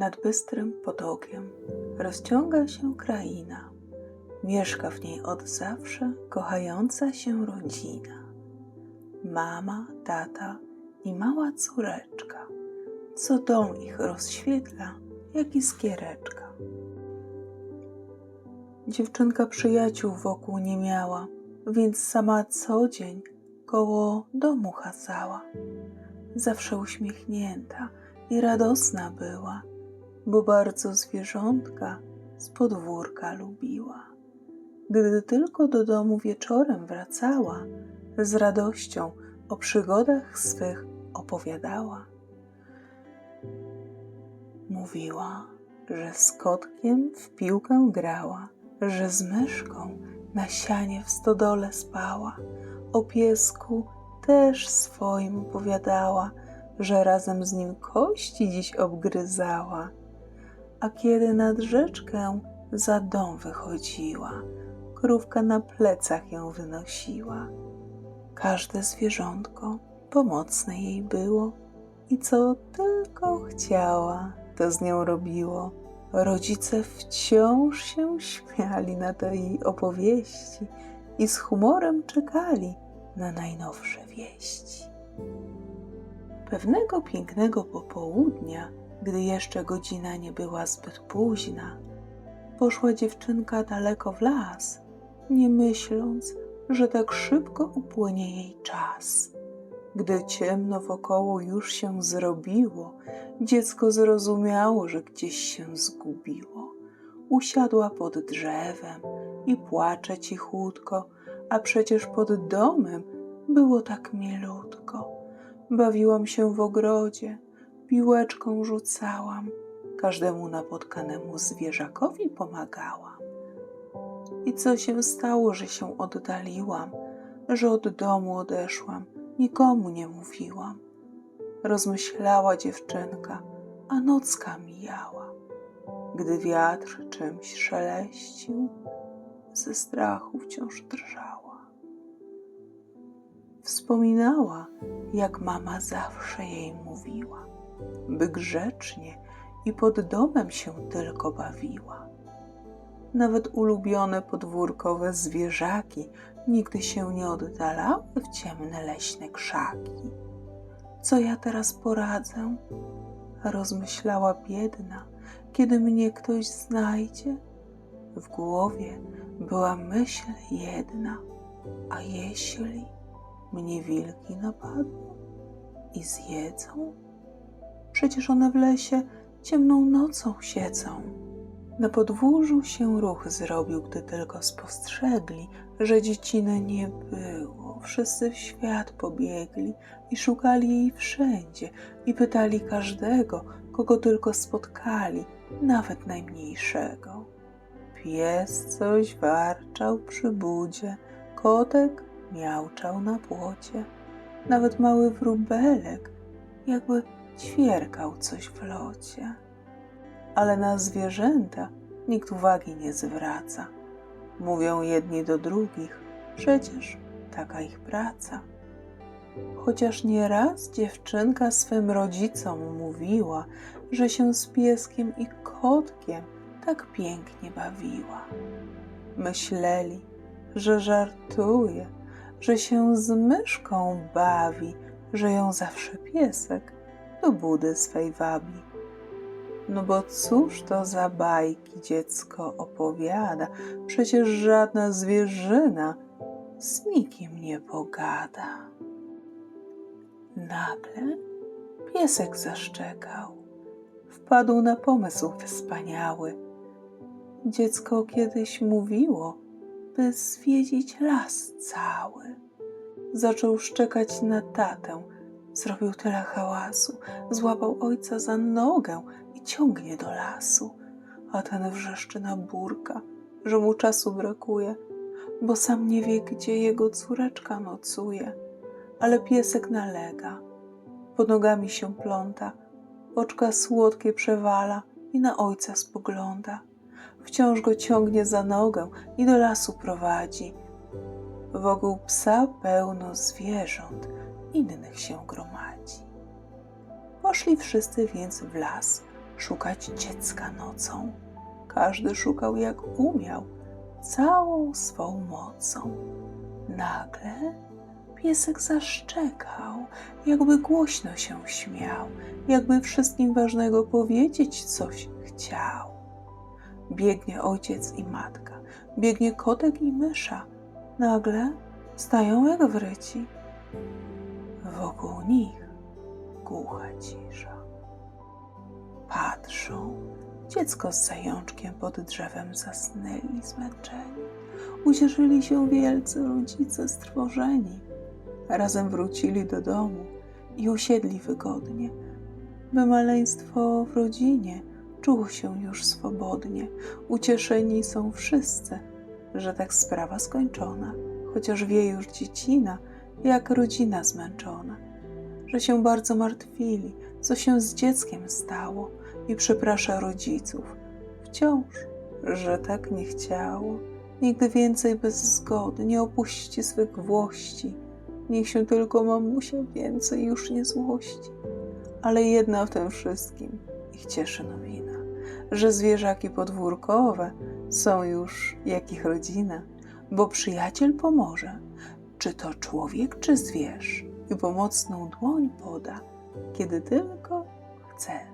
Nad bystrym potokiem rozciąga się kraina. Mieszka w niej od zawsze kochająca się rodzina. Mama, tata i mała córeczka, co dom ich rozświetla, jak iskiereczka. Dziewczynka przyjaciół wokół nie miała, więc sama co dzień koło domu hasała. Zawsze uśmiechnięta i radosna była, bo bardzo zwierzątka z podwórka lubiła. Gdy tylko do domu wieczorem wracała, z radością o przygodach swych opowiadała. Mówiła, że z kotkiem w piłkę grała, że z myszką na sianie w stodole spała, o piesku też swoim opowiadała, że razem z nim kości dziś obgryzała. A kiedy nad rzeczkę za dom wychodziła, krówka na plecach ją wynosiła. Każde zwierzątko pomocne jej było i co tylko chciała, to z nią robiło. Rodzice wciąż się śmiali na te jej opowieści i z humorem czekali na najnowsze wieści. Pewnego pięknego popołudnia, gdy jeszcze godzina nie była zbyt późna, poszła dziewczynka daleko w las, nie myśląc, że tak szybko upłynie jej czas. Gdy ciemno wokoło już się zrobiło, dziecko zrozumiało, że gdzieś się zgubiło. Usiadła pod drzewem i płacze cichutko, a przecież pod domem było tak mielutko. Bawiłam się w ogrodzie, piłeczką rzucałam, każdemu napotkanemu zwierzakowi pomagałam. I co się stało, że się oddaliłam, że od domu odeszłam, nikomu nie mówiłam. Rozmyślała dziewczynka, a nocka mijała. Gdy wiatr czymś szeleścił, ze strachu wciąż drżała. Wspominała, jak mama zawsze jej mówiła, by grzecznie i pod domem się tylko bawiła. Nawet ulubione podwórkowe zwierzaki nigdy się nie oddalały w ciemne leśne krzaki. Co ja teraz poradzę? Rozmyślała biedna, kiedy mnie ktoś znajdzie. W głowie była myśl jedna, a jeśli mnie wilki napadną i zjedzą? Przecież one w lesie ciemną nocą siedzą. Na podwórzu się ruch zrobił, gdy tylko spostrzegli, że dzieciny nie było. Wszyscy w świat pobiegli i szukali jej wszędzie i pytali każdego, kogo tylko spotkali, nawet najmniejszego. Pies coś warczał przy budzie, kotek miauczał na płocie, nawet mały wróbelek jakby ćwierkał coś w locie. Ale na zwierzęta nikt uwagi nie zwraca. Mówią jedni do drugich, przecież taka ich praca. Chociaż nieraz dziewczynka swym rodzicom mówiła, że się z pieskiem i kotkiem tak pięknie bawiła. Myśleli, że żartuje, że się z myszką bawi, że ją zawsze piesek do budy swej wabi. No bo cóż to za bajki dziecko opowiada, przecież żadna zwierzyna z nikim nie pogada. Nagle piesek zaszczekał. Wpadł na pomysł wspaniały. Dziecko kiedyś mówiło, by zwiedzić las cały. Zaczął szczekać na tatę, zrobił tyle hałasu, złapał ojca za nogę i ciągnie do lasu, a ten wrzeszczy na burka, że mu czasu brakuje, bo sam nie wie, gdzie jego córeczka nocuje. Ale piesek nalega, pod nogami się pląta, oczka słodkie przewala i na ojca spogląda. Wciąż go ciągnie za nogę i do lasu prowadzi. Wokół psa pełno zwierząt, innych się gromadzi. Poszli wszyscy więc w las szukać dziecka nocą. Każdy szukał jak umiał, całą swą mocą. Nagle piesek zaszczekał, jakby głośno się śmiał, jakby wszystkim ważnego powiedzieć coś chciał. Biegnie ojciec i matka, biegnie kotek i mysza. Nagle stają jak wryci. Wokół nich głucha cisza. Patrzą, dziecko z zajączkiem pod drzewem zasnęli zmęczeni. Ucieszyli się wielcy rodzice strwożeni. Razem wrócili do domu i usiedli wygodnie, by maleństwo w rodzinie czuło się już swobodnie. Ucieszeni są wszyscy, że tak sprawa skończona, chociaż wie już dziecina, jak rodzina zmęczona, że się bardzo martwili, co się z dzieckiem stało i przeprasza rodziców wciąż, że tak nie chciało. Nigdy więcej bez zgody nie opuści swych włości. Niech się tylko mamusia więcej już nie złości. Ale jedna w tym wszystkim ich cieszy nowina, że zwierzaki podwórkowe są już jak ich rodzina, bo przyjaciel pomoże, czy to człowiek, czy zwierz, i pomocną dłoń poda, kiedy tylko chcesz.